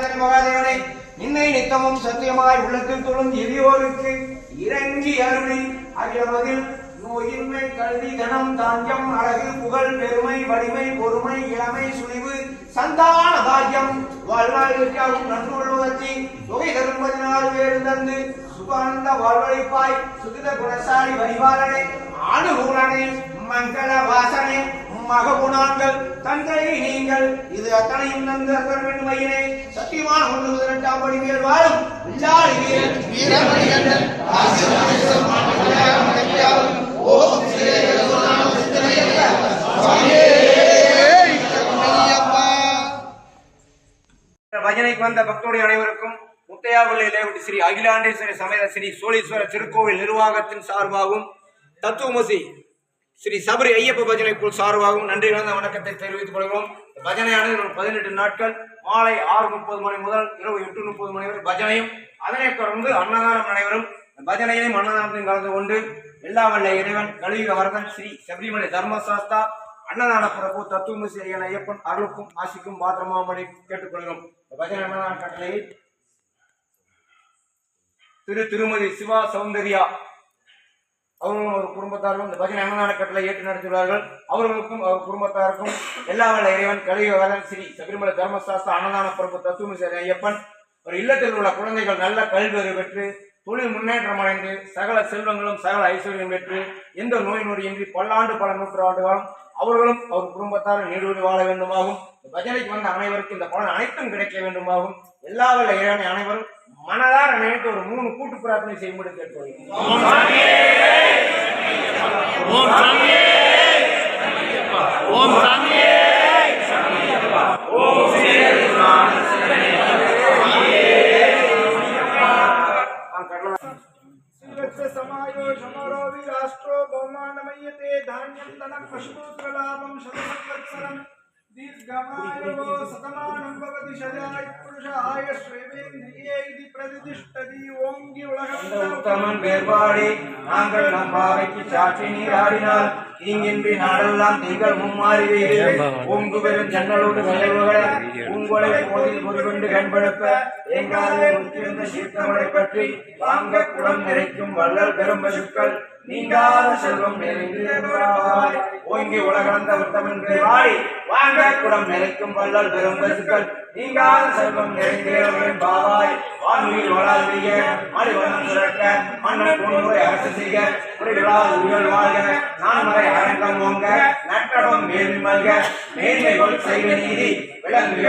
இமைகிரி ராஜனே மகாதேவனே நின்னை நித்தமும் சத்தியமாய் உள்ளத்தில் தொழும் எளியோருக்கு இறங்கி அருளி. அகிலமதில் நோயின்மை கல்வி தனம் தாஞ்சம் அழகு புகழ் பெருமை வலிமை பொறுமை இளமை சுழிவு சந்தான பாக்கியம் வாழ்நாளிற்காகவும் நன்றுள்ளவர்த்தி தொகை தரும் பதினாறு பேர் தந்து சுகானந்த வாழ்வழிப்பாய் சுகித குணசாலி வரிவாளனே ஆணுகூலனே மங்கள வாசனே மககுணாங்கள் தந்தை நீங்கள். இது அத்தனையும் அகர் வேண்டும் ஐயனே சத்தியமான ஒன்று பதினெட்டாம் படி மேல் வாழும் வீரமணிகண்டன் பஜனைக்கு வந்த பக்தோடைய அனைவருக்கும் முத்தையாவிள்ளை லேவுட் ஸ்ரீ அகிலாண்டேஸ்வரி சமேத ஸ்ரீ சோழீஸ்வர திருக்கோவில் நிர்வாகத்தின் சார்பாகவும் தத்துவமசி ஸ்ரீ சபரி ஐயப்ப பஜனை குழு சார்பாகவும் நன்றி கலந்த வணக்கத்தை தெரிவித்துக் கொள்கிறோம். பஜனையானது பதினெட்டு நாட்கள் மாலை ஆறு முப்பது மணி முதல் இரவு எட்டு முப்பது மணி வரை பஜனையும் அதனைத் தொடர்ந்து அன்னதானம் நடைபெறும். பஜனையிலும் அன்னதானத்தையும் கலந்து கொண்டு எல்லா வல்ல இறைவன் கலியுக வரதன் ஸ்ரீ சபரிமலை தர்மசாஸ்தா அன்னதான பிரபு தத்துவமசி ஐயன் ஐயப்பன் அருளுக்கும் ஆசிக்கும் பாத்திரமாமணி கேட்டுக்கொள்கிறோம் பஜனை அன்னதான கட்டளையில் திரு திருமதி சிவா சௌந்தர்யா அவர்களும் அவர் குடும்பத்தாரும் இந்த பஜனை அன்னதான கட்டளை ஏற்று நடத்தியுள்ளார்கள் அவர்களுக்கும் அவர் குடும்பத்தாருக்கும் எல்லா வல்ல இறைவன் கலியுகவரன் ஸ்ரீ சபரிமலை தர்மசாஸ்திர அன்னதான பிரபு தத்துவமிசை ஐயப்பன் ஒரு இல்லத்தில் உள்ள குழந்தைகள் நல்ல கல்வி பெற்று தொழில் முன்னேற்றம் அடைந்து சகல செல்வங்களும் சகல ஐஸ்வர்யம் பெற்று எந்த நோய் நொடியின்றி பல்லாண்டு பல நூற்றாண்டுகளும் அவர்களும் அவர் குடும்பத்தாரும் நீடுவது வாழ வேண்டுமாகும் இந்த பஜனைக்கு வந்த அனைவருக்கும் இந்த பலன் அனைத்தும் கிடைக்க வேண்டுமாகும் எல்லா வல்ல இறைவனை அனைவரும் மனதார நினைத்து ஒரு மூணு கூட்டு பிரார்த்தனை செய்யும்படி சமாயோஷமரோவி ராஷ்டிரோ பௌமானமயத்தே தானியம் தனம் பசுபூத்திரலாபம் சதசத்வத்சரம் पशुपुत्रलाभं शतसंवत्सरम् दीर्घमायो सतमानं भवति शजाय पुरुषाय श्रेवेन्द्रिये इति प्रतिष्ठति ஓங்கி உலகம் வேறுபாடி நாங்கள் நம் பாவைக்கு சாட்சி நீராடினால் தீங்கின்றி நாடெல்லாம் நீங்கள் மும்மாறுவீர்கள் ஓங்கு பெரும் ஜன்னலோடு செயல்களை உங்களை போதில் பொறிகொண்டு கண்படுப்ப எங்காலே முற்றிருந்த சீர்த்தமலை பற்றி வாங்க குடம் நிறைக்கும் வள்ளல் பெரும் பசுக்கள் நீங்காத செல்வம் நிறைந்திருந்தாய் ஓங்கி உலகந்த உத்தமன் வாய் வாங்க குடம் நிறைக்கும் வள்ளல் பெரும் பசுக்கள் நீங்காத செல்வம் நெருங்கிய பாவாய். வான்மீர் வளாதிய மணிவனம் சுரக்க மன்னன் பொன்முறை அரசு செய்ய குறைகளால் உயிர் வாழ்க நான் வரை அரங்கம் ஓங்க நட்டடம் மேன்மை மல்க மேன்மைகள் நீதி விளங்குக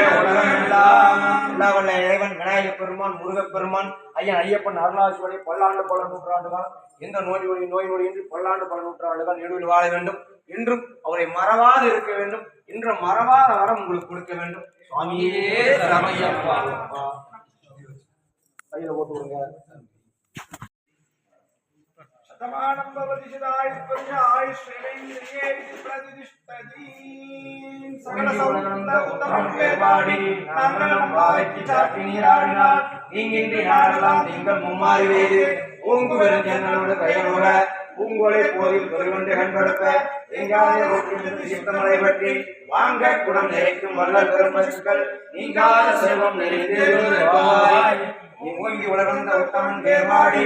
வல்ல இறைவன் விநாயகப் பெருமான் முருகப் பெருமான் ஐயன் ஐயப்பன் அருளாசுவரை பல்லாண்டு பல நூற்றாண்டுகள். எந்த நோய் நொடி நோய் ஒளியின்றி பல்லாண்டு பல நூற்றாண்டுகள் நெடுவில் வாழ வேண்டும். என்றும் அவரை மறவாது இருக்க வேண்டும். இன்று மறவாத வரம் உங்களுக்கு கொடுக்க வேண்டும். சுவாமியே சரமையப்பா கையில போட்டு விடுங்க शतमानं भवति सदाय पुरुषाय श्रीवेन्द्रिये इति प्रतिष्ठति सकलसौन्दर्यं வேபாடி நாங்கள் பாவைக்கு சாட்டி நீராடினால் நீங்கின்றி நாடெல்லாம் நீங்கள் மும்மாறி வேறு பூங்கு பெரும் ஜன்னலோடு கையலோட பூங்கோலை போதில் பெருகொண்டு கண்படுப்ப எங்காதே சித்தமலை பற்றி வாங்க குடம் நிறைக்கும் வல்லல் பெரும்பசுக்கள் நீங்காத செல்வம் நிறைந்து நீ ஓங்கி உலகந்த உத்தமன் வேர்வாடி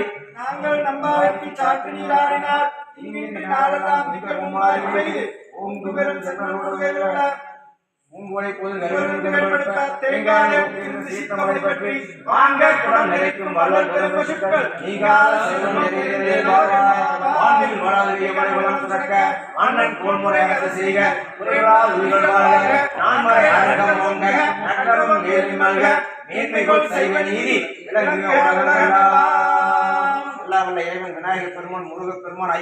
நாங்கள் நம்பாவைக்கு சாட்டு நீராடினார். இங்கின்றி நாளெல்லாம் மிகவும் மாறி பெய்து. ஓங்கு பெரும் சென்னலோடு வேலோட உங்களை போது சீத்தமலை பற்றி வாங்க குடம் நிறைக்கும் வல்லல் பெரும் பசுக்கள். நீங்காத செல்வம் வானில் வளாதிய மலைவளம் சுரக்க அண்ணன் அரசு செய்க. குறைகளால் உயிர்கள் வாழ்க நான் மறை அரங்கம் ஓங்க நகரம் ஏறி மல்க. மேன்மைகள் செய்வ நீதி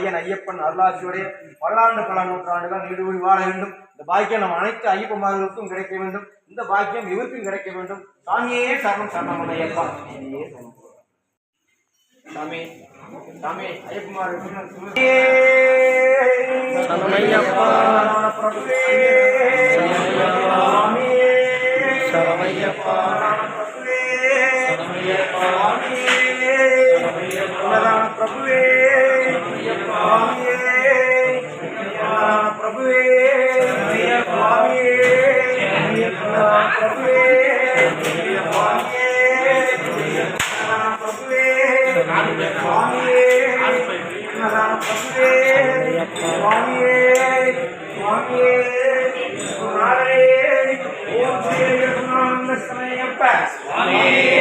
ஐயன் ஐயப்பன் அருளாசியுடைய பல்லாண்டு பல நூற்றாண்டுகள் நீடுபடி வாழ வேண்டும். இந்த பாக்கியம் நம்ம அனைத்து ஐயப்பமார்களுக்கும் கிடைக்க வேண்டும். இந்த பாக்கியம் இவருக்கும் கிடைக்க வேண்டும். சாமியே சரணம் சரணம் ஐயப்பா. சாமி சாமி ஐயப்பமார் சரணமையப்பா பிரபுவே. சாமி